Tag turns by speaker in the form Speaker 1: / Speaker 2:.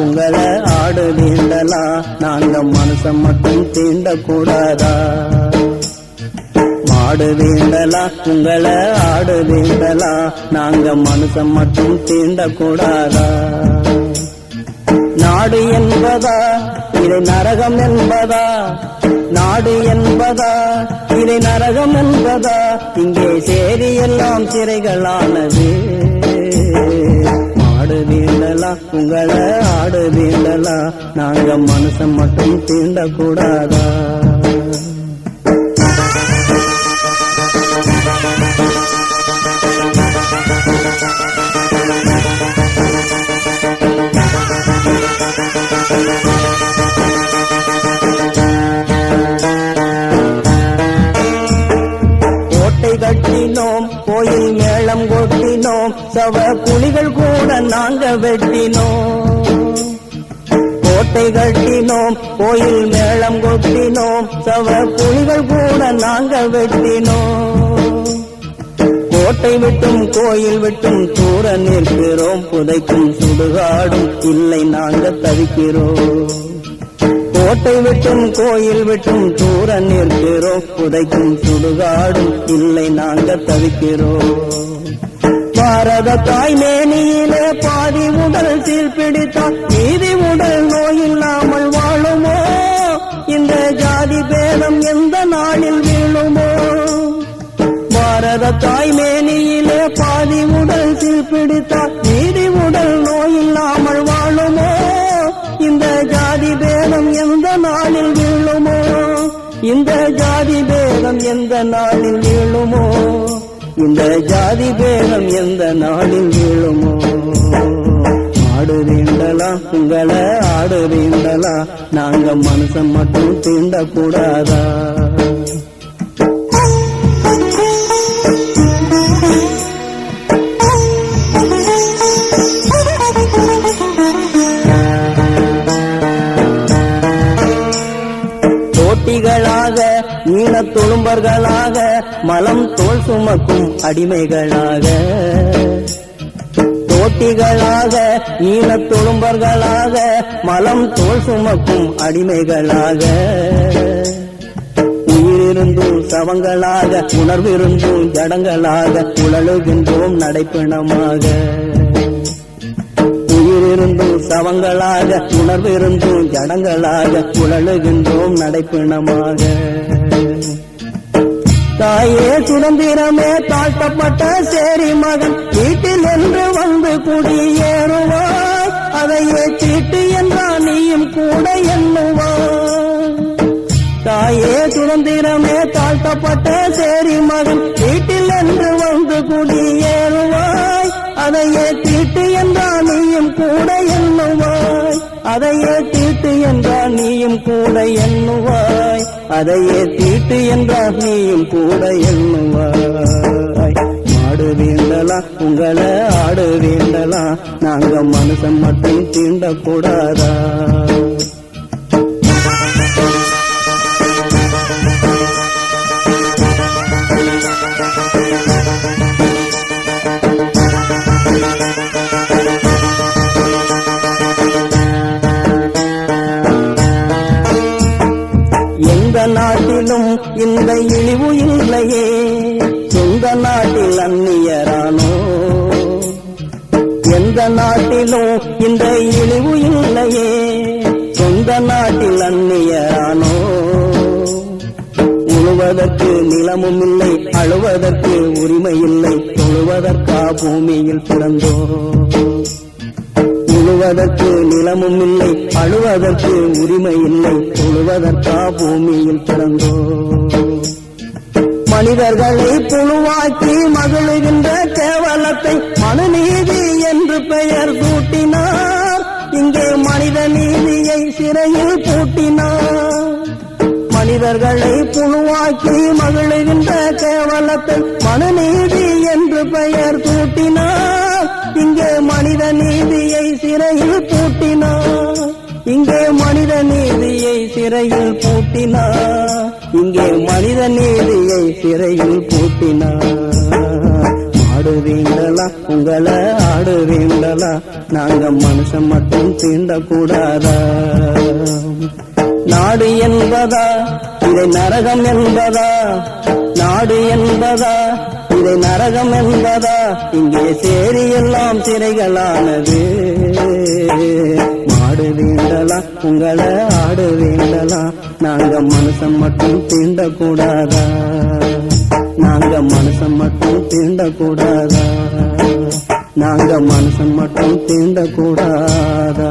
Speaker 1: உங்களை ஆடு நீண்டலா நாங்க மனசை மட்டும் தீண்டக்கூடாதா? மாடு உங்களை ஆடு நாங்க மனுஷன் மட்டும் தீண்டக்கூடாதா? நாடு என்பதா? இதை நரகம் என்பதா? நாடு என்பதா? இதை நரகம் என்பதா? இங்கே சேரி எல்லாம் சிறைகளானது. மாடு வீண்டலா உங்களை ஆடு வீண்டலா நாங்க மனுஷன் மட்டும் தீண்டக்கூடாதா? வெட்டினோம். சவ புலிகள் கூட நாங்க வெட்டினோம். கோட்டை கட்டினோம் கோயில் மேளம் கொட்டினோம். சவ புலிகள் கூட நாங்க வெட்டினோம். கோட்டை விட்டும் கோயில் விட்டும் தூர நிற்கிறோம். புதைக்கும் சுடுகாடும் இல்லை நாங்க தவிக்கிறோம். கோட்டை விட்டும் கோயில் விட்டும் தூர நிற்கிறோம். புதைக்கும் சுடுகாடும் இல்லை நாங்க தவிக்கிறோம். பாரத தாய் மேனியிலே பாதி உடல் சீர்பிடித்தால் மீதி உடல் நோய் இல்லாமல் வாழுமோ? இந்த ஜாதி பேதம் எந்த நாளில் வீழுமோ? பாரத தாய் மேனியிலே பாதி உடல் சீர்பிடித்தால் மீதி உடல் நோய் இல்லாமல் வாழுமோ? இந்த ஜாதி பேதம் எந்த நாளில் வீழுமோ? இந்த ஜாதி பேதம் எந்த நாளில் வீழுமோ? இந்த ஜாதி பேதம் எந்த நாளில் விழுமோ? ஆடு தீண்டலாம் உங்களை ஆடு தீண்டலாம் நாங்க மனுஷன் மட்டும் தீண்டக்கூடாதா? நமக்கும் அடிமைகளாக. தோட்டிகளாக ஈனத் துளும்பர்களாக மலம் தோல் சுமக்கும் அடிமைகளாக. உயிரிருந்தும் சவங்களாக உணர்விருந்தும் ஜடங்களாக உழலுகின்றோம் நடைப்பிணமாக. உயிரிருந்தும் சவங்களாக உணர்விருந்தும் ஜடங்களாக உழலுகின்றோம் நடைப்பிணமாக. தாயே சுதந்திரமே தாழ்த்தப்பட்ட சேரி மகன். வீட்டில் என்று வந்து குடியேறுவாய் அதையே சீட்டு என்றால் நீயும் கூட எண்ணுவாய் தாயே சுதந்திரமே தாழ்த்தப்பட்ட சேரி மகன். வீட்டில் என்று வந்து குடியேறுவாய் அதையே தீட்டு என்றால் நீயும் கூட எண்ணுவாய். அதையே தீட்டு என்றால் நீயும் கூட எண்ணுவாய். அதையே தீட்டு என்றார் நீயும் கூட எண்ணுவாய். மாடு வேண்டலாம் உங்களை ஆடு வேண்டலாம் நாங்க மனுஷன் மட்டும் தீண்டக்கூடாதா? இழிவு இல்லையே. சொந்த நாட்டில் அந்நியரானோ? எந்த நாட்டிலும் இந்த இழிவு இல்லையே. சொந்த நாட்டில் அந்நியரானோ? உழுவதற்கு நிலமும் இல்லை அழுவதற்கு உரிமை இல்லை. தொழுவதற்கா பூமியில் பிறந்தோ உழுவதற்கு நிலமும் இல்லை. அழுவதற்கு உரிமை இல்லை தொழுவதற்கா பூமியில் பிறந்தோ மனிதர்களை புழுவாக்கி மகளுகின்ற கேவலத்தை மனுநீதி என்று பெயர் சூட்டினார். இங்கே மனித நீதியை சிறையில் பூட்டினார். மனிதர்களை புழுவாக்கி மகளுகின்ற கேவலத்தை மனுநீதி என்று பெயர் இங்கே மனித நீதியை சிறையில் பூட்டினார் இங்கே மனித நீதியை சிறையில் பூட்டினா இங்கே மனித நீதியை சிறையில் பூட்டினா. ஆடுவீங்களா? உங்களை ஆடுவீங்களா? நாங்க மனுஷன் மட்டும் தீண்டக்கூடாதா? நாடு என்பதா? இதை நரகம் என்பதா? நாடு என்பதா? இதை நரகம் என்பதா? இங்கே சேரி எல்லாம் சிறைகளானது மாடு வேண்டலா? உங்களை ஆடு வேண்டலா? நாங்க மனுஷன் மட்டும் தீண்டக்கூடாதா? நாங்க மனுஷன் மட்டும் தீண்டக்கூடாதா? நாங்க மனுஷன் மட்டும் தீண்டக்கூடாதா?